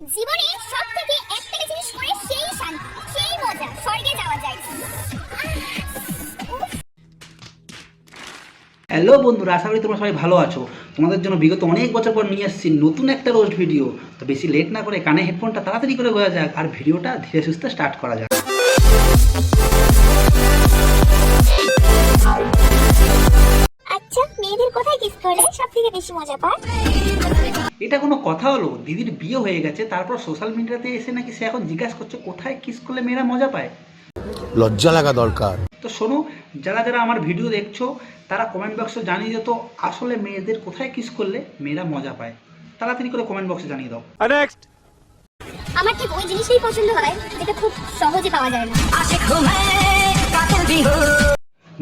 জীবনে সব থেকে একটা জিনিস করে সেই শান্তি, সেই মজা, স্বর্গে যাওয়া যায়। হ্যালো বন্ধুরা, আশা করি তোমরা সবাই ভালো আছো। তোমাদের জন্য বিগত অনেক বছর পর নিয়ে আসছি নতুন একটা রোস্ট ভিডিও তো বেশি লেট না করে কানে হেডফোনটা তাড়াতাড়ি করে গোয়া যাক, আর ভিডিওটা ধীরে সুস্থে স্টার্ট করা যাক। মেয়েদের কোথায় কিস করলে সব থেকে বেশি মজা পায়। এটা কোনো কথা হলো? দিদির বিয়ে হয়ে গেছে তারপর সোশ্যাল মিডিয়াতে এসে নাকি সে এখন জিজ্ঞাসা করছে কোথায় কিস করলে মেয়েরা মজা পায়? লজ্জা লাগা দরকার। তো শোনো যারা যারা আমার ভিডিও দেখছ তারা কমেন্ট বক্সে জানিয়ে দিও তো আসলে মেয়েদের কোথায় কিস করলে মেয়েরা মজা পায়। তাড়াতাড়ি করে কমেন্ট বক্সে জানিয়ে দাও। নেক্সট আমার ঠিক ওই জিনিসটাই পছন্দ হয় যেটা খুব সহজে পাওয়া যায় না।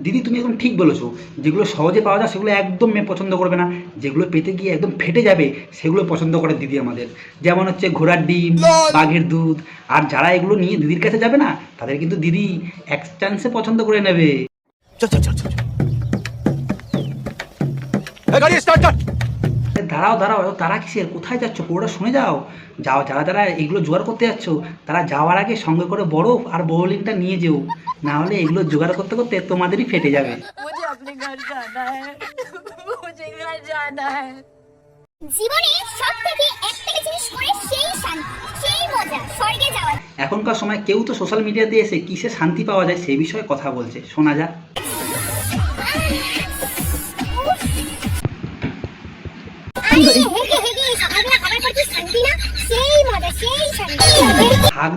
দিদি, তুমি একদম ঠিক বলেছ। যেগুলো সহজে পাওয়া যায়, সেগুলো একদম মেয়ে পছন্দ করবে না। যেগুলো পেতে গিয়ে একদম ফেটে যাবে, সেগুলো পছন্দ করে দিদি আমাদের। যেমন হচ্ছে ঘোড়ার ডিম, বাঘের দুধ, আর যারা এগুলো নিয়ে দিদির কাছে যাবে না, তাদের কিন্তু দিদি এক চান্সে পছন্দ করে নেবে। চল চল চল চল গাড়ি স্টার্ট দাঁড়াও দাঁড়াও তারা কিসের? কোথায় যাচ্ছ? পুরোটা শুনে যাও। যাও যারা যারা এগুলো জোগাড় করতে যাচ্ছ তারা যাওয়ার আগে সঙ্গে করে বরফ আর বোলিংটা নিয়ে যেও। না হলে এগুলো জোগাড় করতে করতে তোমাদেরই ফেটে যাবে। এখনকার সময় কেউ তো সোশ্যাল মিডিয়াতে এসে কিসে শান্তি পাওয়া যায় সে বিষয়ে কথা বলছে। শোনা যাক।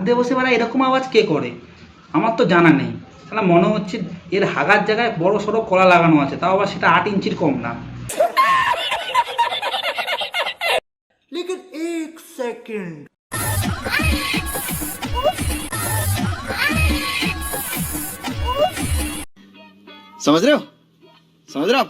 দিয়ে বসে বেড়া এরকম আওয়াজ কে করে আমার তো জানা নেই তাহলে মনে হচ্ছে এর হাগার জায়গায় বড় সড়ো কলা লাগানো আছে তাও আবার সেটা আট ইঞ্চির কম না समझ रहे हो समझ रहे हो आप